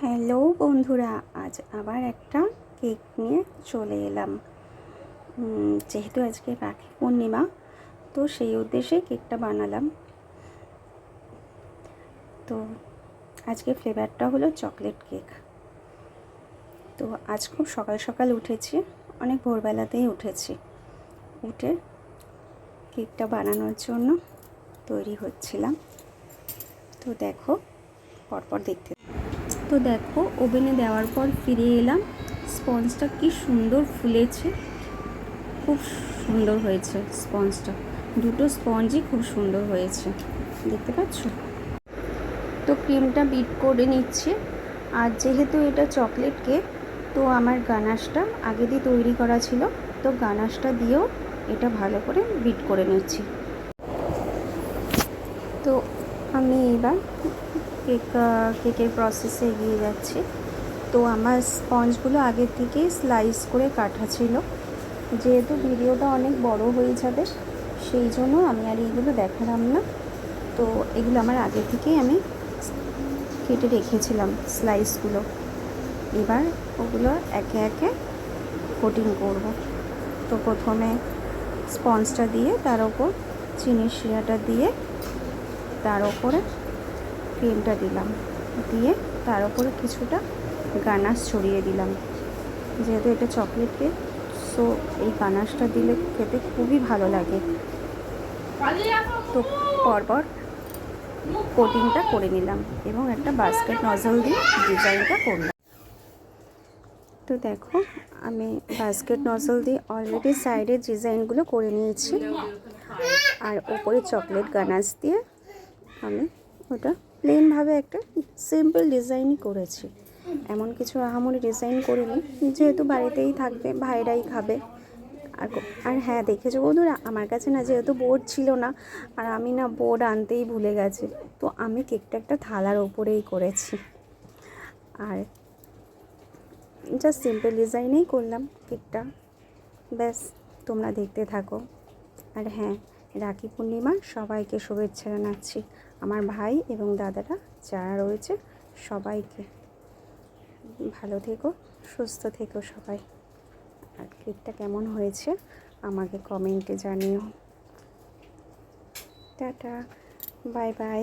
Hello বন্ধুরা, আজ আবার একটা কেক নিয়ে চলে এলাম। যেহেতু আজকে রাখি পূর্ণিমা, তো সেই উদ্দেশ্যে কেকটা বানালাম। তো আজকে ফ্লেভারটা হলো চকলেট কেক। তো আজ খুব সকাল সকাল উঠেছি, অনেক ভোরবেলাতেই উঠেছি। উঠে কেকটা বানানোর জন্য তৈরি হচ্ছিলাম। তো দেখো, পরপর দেখতে তো দেখো, ওভেনে দেওয়ার পর ফিরে এলাম। স্পঞ্জটা কি সুন্দর ফুলেছে। খুব সুন্দর হয়েছে স্পঞ্জটা। দুটো স্পঞ্জই খুব সুন্দর হয়েছে। দেখতে পাচ্ছ? তো ক্রিমটা বিট করে নিচ্ছে। আর যেহেতু এটা চকলেট কেক, তো আমার গানাশটা আগে দিয়ে তৈরি করা ছিল। তো গানাশটা দিয়েও এটা ভালো করে বিট করে নিচ্ছি। তো আমি এবার কেক কেকের প্রসেসে এগিয়ে যাচ্ছি। তো আমার স্পঞ্জগুলো আগে থেকেই স্লাইস করে কাটা ছিল। যেহেতু ভিডিওটা অনেক বড় হয়ে যাবে, সেই জন্য আমি আর এইগুলো দেখালাম না। তো এগুলো আমার আগে থেকেই আমি কেটে রেখেছিলাম স্লাইসগুলো এবার ওগুলো একে একে কোটিং করব। তো প্রথমে স্পঞ্জটা দিয়ে, তার ওপর চিনির শিরাটা দিয়ে, তার ওপরে ক্রিমটা দিলাম। দিয়ে তার উপরে কিছুটা গানাশ ছড়িয়ে দিলাম। যেহেতু এটা চকলেট কেক সো এই গানাশটা দিলে খেতে খুবই ভালো লাগে। তো পরপর কোটিংটা করে নিলাম এবং একটা বাস্কেট নজল দিয়ে ডিজাইনটা করলাম। তো দেখো, আমি বাস্কেট নজল দিয়ে অলরেডি সাইডের ডিজাইনগুলো করে নিয়েছি। আর ওপরে চকলেট গানাশ দিয়ে আমি ওটা প্লেনভাবে একটা সিম্পল ডিজাইনই করেছি। এমন কিছু আহামরি ডিজাইন করিনি, যেহেতু বাড়িতেই থাকবে, ভাইরাই খাবে। আর আর হ্যাঁ দেখেছ বন্ধুরা, আমার কাছে না যেহেতু বোর্ড ছিল না, আর আমি না বোর্ড আনতেই ভুলে গেছি, তো আমি কেকটা একটা থালার ওপরেই করেছি। আর জাস্ট সিম্পল ডিজাইনেই করলাম কেকটা ব্যাস, তোমরা দেখতে থাকো। আর হ্যাঁ রাখি পূর্ণিমা, সবাইকে শুভেচ্ছা জানাচ্ছি। আমার ভাই এবং দাদারা যারা রয়েছে, সবাইকে ভালো থেকো, সুস্থ থেকো সবাই। আর কেকটা কেমন হয়েছে, আমাকে কমেন্টে জানিও। Tata, bye bye.